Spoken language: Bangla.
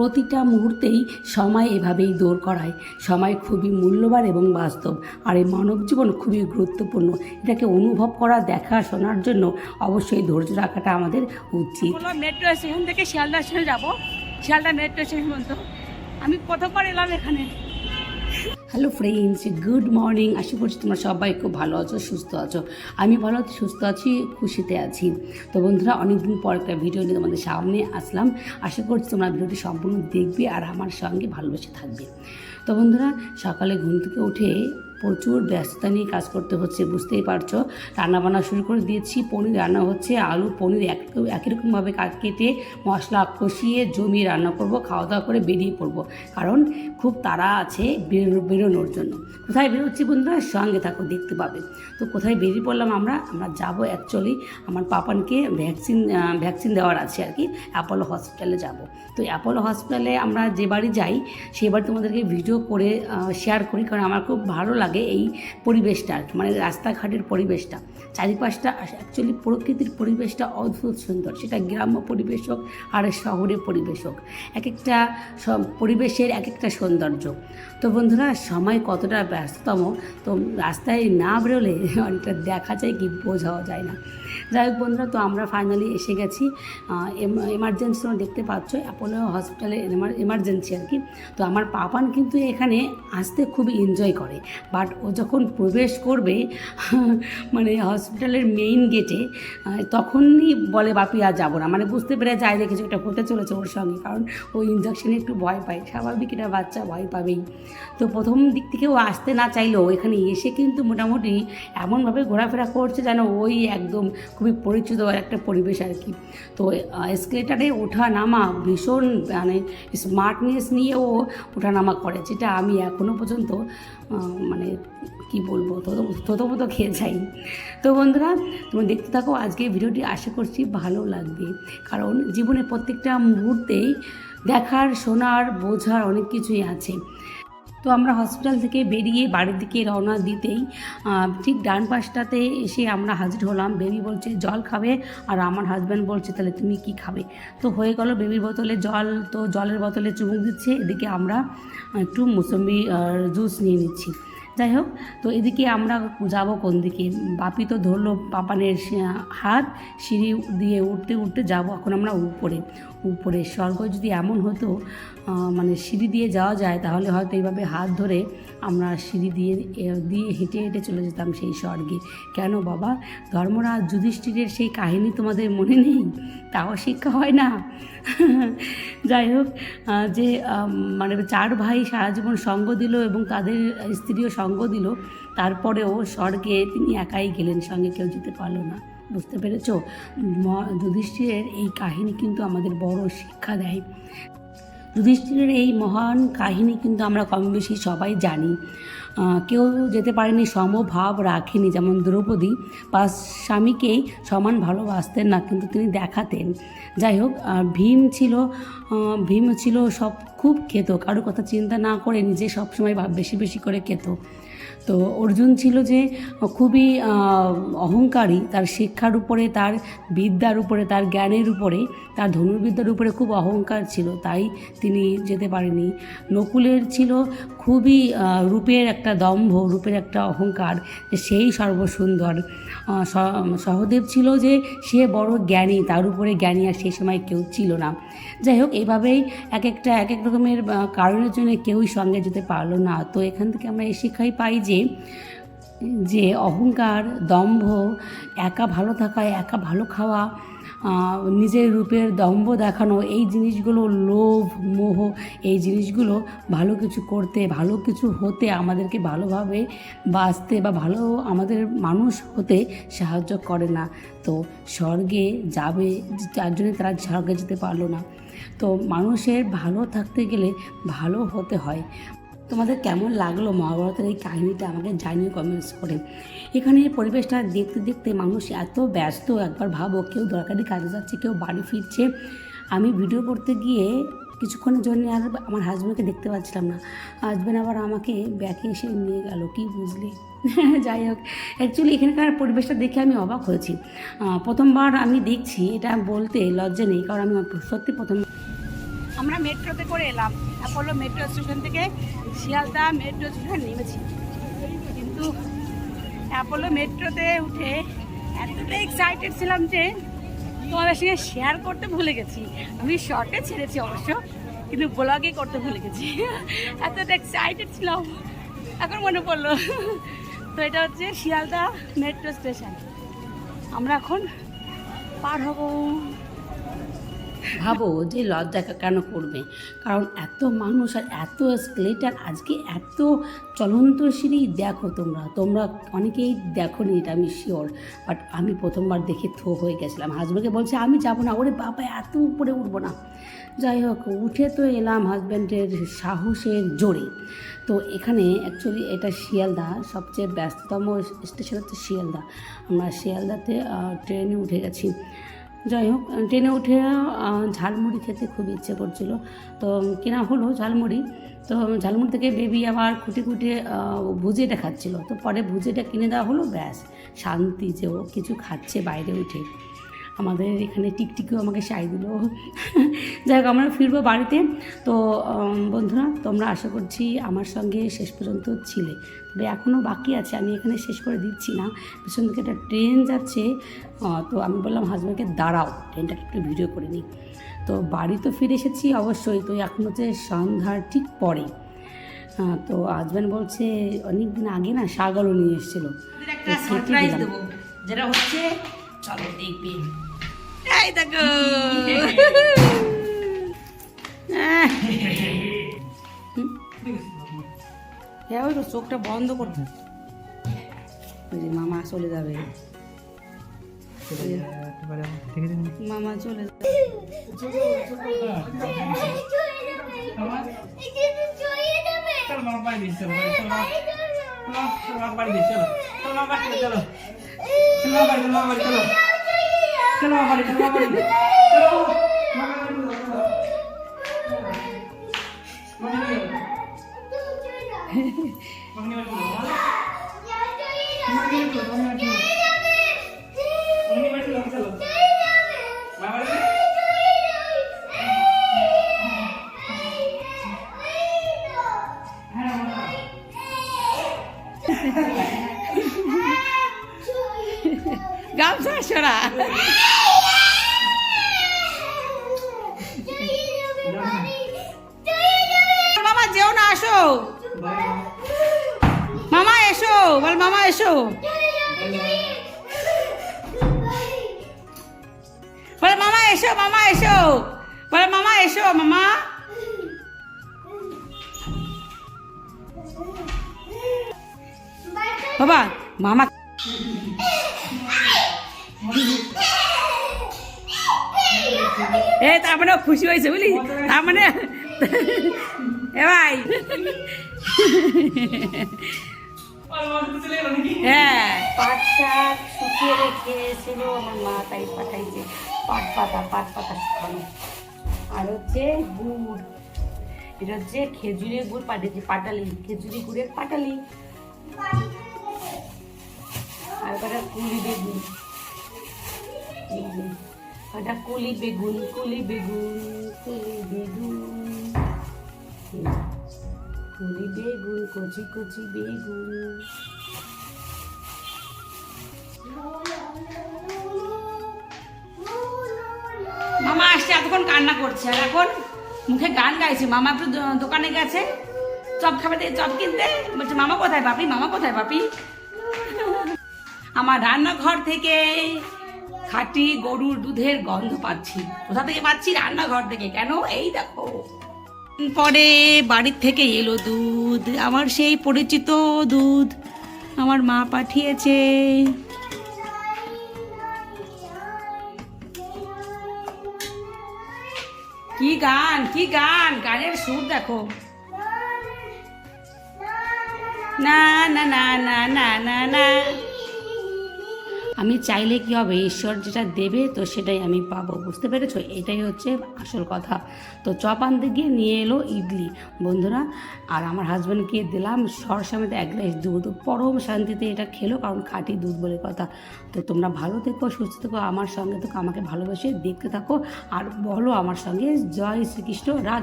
প্রতিটা মুহূর্তেই সময় এভাবেই দৌড় করায়। সময় খুবই মূল্যবান এবং বাস্তব। আর এই মানব জীবন খুবই গুরুত্বপূর্ণ। এটাকে অনুভব করা, দেখা, শোনার জন্য অবশ্যই ধৈর্য রাখাটা আমাদের উচিত। মেট্রো স্টেশন থেকে শিয়ালদা স্টেশনে যাব। শিয়ালদা মেট্রো স্টেশন পর্যন্ত। আমি প্রথমবার এলাম এখানে? হ্যালো ফ্রেন্ডস গুড মর্নিং আশা করছি তোমরা সবাই খুব ভালো আছো, সুস্থ আছো। আমি ভালো আছি, সুস্থ আছি, খুশিতে আছি। তো বন্ধুরা, অনেকদিন পর একটা ভিডিও নিয়ে তোমাদের সামনে আসলাম। আশা করছি তোমরা ভিডিওটি সম্পূর্ণ দেখবে আর আমার সঙ্গে ভালোবেসে থাকবে। তো বন্ধুরা, সকালে ঘুম থেকে উঠে প্রচুর ব্যস্ততা নিয়ে কাজ করতে হচ্ছে, বুঝতেই পারছ? রান্নাবান্না শুরু করে দিয়েছি, পনির রান্না হচ্ছে, আলু, পনির এক, একই রকমভাবে কাট কেটে মশলা কষিয়ে জমিয়ে রান্না করব খাওয়া দাওয়া করে বেরিয়ে পড়ব। কারণ খুব তাড়া আছে বেরো, বেরোনোর জন্য। কোথায় বেরোচ্ছি বন্ধুরা? সঙ্গে থাকো, দেখতে পাবে। তো কোথায় বেরিয়ে পড়লাম আমরা? আমরা যাব অ্যাকচুয়ালি আমার পাপানকে ভ্যাকসিন ভ্যাকসিন দেওয়ার আছে আর কি অ্যাপোলো হসপিটালে যাব। তো অ্যাপোলো হসপিটালে আমরা যে বাড়ি যাই সেই বাড়ি তোমাদেরকে ভিডিও করে শেয়ার করি, কারণ আমার খুব ভালো লাগে। এই পরিবেশটা আর কি, মানে রাস্তাঘাটের পরিবেশটা। চারিপাশটা অ্যাকচুয়ালি প্রকৃতির পরিবেশটা অদ্ভুত সুন্দর। সেটা গ্রাম্য পরিবেশ হোক আর শহরের পরিবেশ হোক এক একটা পরিবেশের এক একটা সৌন্দর্য। তো বন্ধুরা সময় কতটা ব্যস্ততম তো রাস্তায় না বেরোলে অনেকটা দেখা যায় কি বোঝাও যায় না। যাই হোক বন্ধুরা তো আমরা ফাইনালি এসে গেছি। এমার্জেন্সি দেখতে পাচ্ছ অ্যাপোলো হসপিটালে এমার্জেন্সি আর কি। তো আমার পাপান কিন্তু এখানে আসতে খুব এনজয় করে। বাট ও যখন প্রবেশ করবে মানে হসপিটালের মেইন গেটে তখনই বলে, বাপি, আর যাব না। মানে বুঝতে পেরে যায় দেখেছি ওটা হতে চলেছে ওর সঙ্গে। কারণ ও ইঞ্জেকশনে একটু ভয় পায়। স্বাভাবিক এটা বাচ্চা ভয় পাবেই। তো প্রথম দিক থেকে ও আসতে না চাইলেও এখানে এসে কিন্তু মোটামুটি এমনভাবে ঘোরাফেরা করছে যেন ওই একদম খুবই পরিচিত একটা পরিবেশ আর কি। তো এসকেলেটারে ওঠা নামা ভীষণ মানে স্মার্টনেস নিয়েও ওঠা নামা করে, যেটা আমি এখনও পর্যন্ত মানে কি বলব থতমতো খেয়ে যাই। তো বন্ধুরা তুমি দেখতে থাকো আজকে ভিডিওটি আশা করছি ভালো লাগবে। কারণ জীবনে প্রত্যেকটা মুহূর্তেই দেখার, শোনার, বোঝার অনেক কিছুই আছে। তো আমরা হসপিটাল থেকে বেরিয়ে বাড়ির দিকে রওনা দিতেই ঠিক ডান পাশটাতে এসে আমরা হাজির হলাম। বেবি বলছে, জল খাবে? আর আমার হাজব্যান্ড বলছে, তাহলে তুমি কি খাবে? তো হয়ে গেল বেবির বোতলে জল, তো জলের বোতলে চুমুক দিচ্ছে। এদিকে আমরা একটু মুসম্বি জুস নিয়ে নিচ্ছি। যাই হোক, তো এদিকে আমরা যাব কোন দিকে? বাপি তো ধরলো পাপানের হাত, সিঁড়ি দিয়ে উঠতে উঠতে যাব। এখন আমরা উপরে উপরে। স্বর্গ যদি এমন হতো মানে সিঁড়ি দিয়ে যাওয়া যায়, তাহলে হয়তো এইভাবে হাত ধরে আমরা সিঁড়ি দিয়ে দিয়ে হেঁটে হেঁটে চলে যেতাম সেই স্বর্গে। কেন বাবা? ধর্মরাজ যুধিষ্ঠিরের সেই কাহিনী তোমাদের মনে নেই? তাও শিক্ষা হয় না। যাই হোক যে মানে চার ভাই সারা জীবন সঙ্গ দিল এবং তাদের স্ত্রীও সঙ্গ দিল, তারপরেও স্বর্গে তিনি একাই গেলেন, সঙ্গে কেউ যেতে পারল না। বুঝতে পেরেছ? যুধিষ্ঠিরের এই কাহিনী কিন্তু আমাদের বড় শিক্ষা দেয়। যুধিষ্ঠিরের এই মহান কাহিনী কিন্তু আমরা কম বেশি সবাই জানি। কেউ যেতে পারেনি, সমভাব রাখেনি, যেমন দ্রৌপদী। বা স্বামীকেই সমান ভালোবাসতেন না, কিন্তু তিনি দেখাতেন। যাই হোক ভীম ছিল ভীম ছিল সব খুব খেত কারও কথা চিন্তা না করে নিজে সবসময় ভাব বেশি বেশি করে খেত তো অর্জুন ছিল যে খুবই অহংকারী। তার শিক্ষার উপরে, তার বিদ্যার উপরে, তার জ্ঞানের উপরে তার ধনুর্বিদ্যার উপরে খুব অহংকার ছিল, তাই তিনি যেতে পারেনি নকুলের ছিল খুবই রূপের একটা দম্ভ, রূপের একটা অহংকার সেই সর্বসুন্দর। সহদেব ছিল যে সে বড় জ্ঞানী, তার উপরে জ্ঞানী আর সেই সময় কেউ ছিল না। যাই হোক এইভাবেই এক একটা, এক এক রকমের কারণের জন্য কেউই সঙ্গে যেতে পারল না। তো এখান থেকে আমরা এই শিক্ষাই পাই যে যে অহংকার, দম্ভ, একা ভালো থাকা, একা ভালো খাওয়া নিজের রূপের দম্ভ দেখানো, এই জিনিসগুলো লোভ, মোহ, এই জিনিসগুলো ভালো কিছু করতে, ভালো কিছু হতে আমাদেরকে ভালোভাবে বাঁচতে বা ভালো আমাদের মানুষ হতে সাহায্য করে না। তো স্বর্গে যাবে, যার জন্য তারা স্বর্গে যেতে পারল না। তো মানুষের ভালো থাকতে গেলে ভালো হতে হয়। তোমাদের কেমন লাগল মহাভারতের এই কাহিনিটা আমাকে জানিয়ে কমেন্টস করে। এখানে পরিবেশটা দেখতে দেখতে মানুষ এত ব্যস্ত, একবার ভাবো কেউ দরকারি কাজে যাচ্ছে, কেউ বাড়ি ফিরছে। আমি ভিডিও করতে গিয়ে কিছুক্ষণের জন্য আর আমার হাজব্যান্ডকে দেখতে পাচ্ছিলাম না। হাজব্যান্ড আবার আমাকে ব্যাকে এসে নিয়ে গেল, কি বুঝলি? যাই হোক অ্যাকচুয়ালি এখানকার পরিবেশটা দেখে আমি অবাক হয়েছি। প্রথমবার আমি দেখছি এটা বলতে লজ্জা নেই, কারণ আমি সত্যি প্রথম আমরা মেট্রোতে করে এলাম। অ্যাপোলো মেট্রো স্টেশন থেকে শিয়ালদা মেট্রো স্টেশন নেমেছি। কিন্তু অ্যাপোলো মেট্রোতে উঠে এতটা এক্সাইটেড ছিলাম যে তোমাদের সঙ্গে শেয়ার করতে ভুলে গেছি। আমি শর্টে ছেড়েছি অবশ্য, কিন্তু ব্লগে করতে ভুলে গেছি। এতটা এক্সাইটেড ছিলাম। এখন মনে পড়ল। তো এটা হচ্ছে শিয়ালদা মেট্রো স্টেশন। আমরা এখন পার হব। ভাবো যে লজ্জা কেন করবে? কারণ এত মানুষ আর এত স্কেলেটার আজকে এত চলন্ত সিঁড়ি, দেখো তোমরা তোমরা অনেকেই দেখো নি এটা, আমি শিওর বাট আমি প্রথমবার দেখে থো হয়ে গেছিলাম। হাজব্যান্ডকে বলছে, আমি যাব না। ওরে বাবা, এত উপরে উঠবো না। যাই হোক, উঠে তো এলাম হাজব্যান্ডের সাহসের জোরে। তো এখানে অ্যাকচুয়ালি এটা শিয়ালদা, সবচেয়ে ব্যস্ততম স্টেশন হচ্ছে শিয়ালদা। আমরা শিয়ালদাতে ট্রেনে উঠে গেছি। যাই হোক, ট্রেনে উঠে ঝালমুড়ি খেতে খুব ইচ্ছে করছিল। তো, কেনা হলো ঝালমুড়ি। তো, ঝালমুড়ি থেকে বেবি আবার খুঁটে খুঁটে ভুজেটা খাচ্ছিল। তো পরে ভুজিটা কিনে দেওয়া হলো, ব্যাস, শান্তি যে ও কিছু খাচ্ছে বাইরে উঠে। আমাদের এখানে টিকটিকিও আমাকে সাই দিল। যাই হোক আমরা ফিরবো বাড়িতে। তো বন্ধুরা তোমরা আশা করছি আমার সঙ্গে শেষ পর্যন্ত ছিলে। তবে এখনও বাকি আছে আমি এখানে শেষ করে দিচ্ছি না। পিছন থেকে একটা ট্রেন যাচ্ছে। তো আমি বললাম হাজব্যান্ডকে দাঁড়াও ট্রেনটাকে একটু ভিডিও করে নিই। তো বাড়ি তো ফিরে এসেছি অবশ্যই তো এখন হচ্ছে সন্ধ্যার ঠিক পরে। তো হাজব্যান্ড বলছে অনেক দিন আগে না শাগলও নিয়ে এসেছিল। একটা তো সারপ্রাইজ দেবো যেটা হচ্ছে চলো দেখবি। এই দেখো হ্যাঁ ওই তো চোখটা বন্ধ করতে ওই যে মামা চলে যাবে মামা চলে যাবে চলো বাড়ি চলো বাড়ি। চলো। চলো। মামা বাড়ি সরা মামা, যেও না, আসো। মামা, এসো। বল, মামা, এসো। বলে, মামা, এসো মামা, এসো। বলে, মামা, এসো, মামা। বাবা, মামা। এ, তার মানে খুশি হয়েছে, বুঝলি? তার মানে এ, ভাই। হ্যাঁ। শুকিয়ে আমার পাঠাইছে পাট পাতা পাট পাতা আর হচ্ছে গুড় এটা হচ্ছে খেজুরের গুড় পাঠিয়েছি পাটালি, খেজুরি গুড়ের পাটালি। আর কটা কুলি বেগুন এই বেগুন কুলি বেগুন কুলি বেগুন এই যে, কুলি বেগুন কচি কচি বেগুন মামা আসছে এতক্ষণ কান্না করছে। আর এখন মুখে গান গাইছে। মামা একটু দোকানে গেছে। চপ খাবে চপ কিনতে। বলছে মামা কোথায় বাপি? মামা কোথায় বাপি? আমার রান্নাঘর থেকে খাঁটি গরুর দুধের গন্ধ পাচ্ছি। কোথা থেকে পাচ্ছি রান্নাঘর থেকে? কেন? এই দেখো। পরে বাড়ির থেকে এলো দুধ, আমার সেই পরিচিত দুধ আমার মা পাঠিয়েছে। কি গান কি গান? গানের সুর দেখো। না না না না না না না। আমি চাইলে কি হবে? ঈশ্বর যেটা দেবে, তো সেটাই আমি পাবো। বুঝতে পেরেছ? এটাই হচ্ছে আসল কথা। তো চপ আনতে গিয়ে নিয়ে এলো ইডলি। বন্ধুরা, আর আমার হাজব্যান্ডকে দিলাম সর এক গ্লাস দুধ। পরম শান্তিতে এটা খেলো, কারণ খাঁটি দুধ বলে কথা। তো তোমরা ভালো থেকো, সুস্থ থেকো, আমার সঙ্গে থেকো, আমাকে ভালোবেসে দেখতে থাকো। আর বলো আমার সঙ্গে, জয় শ্রীকৃষ্ণ, রাধা।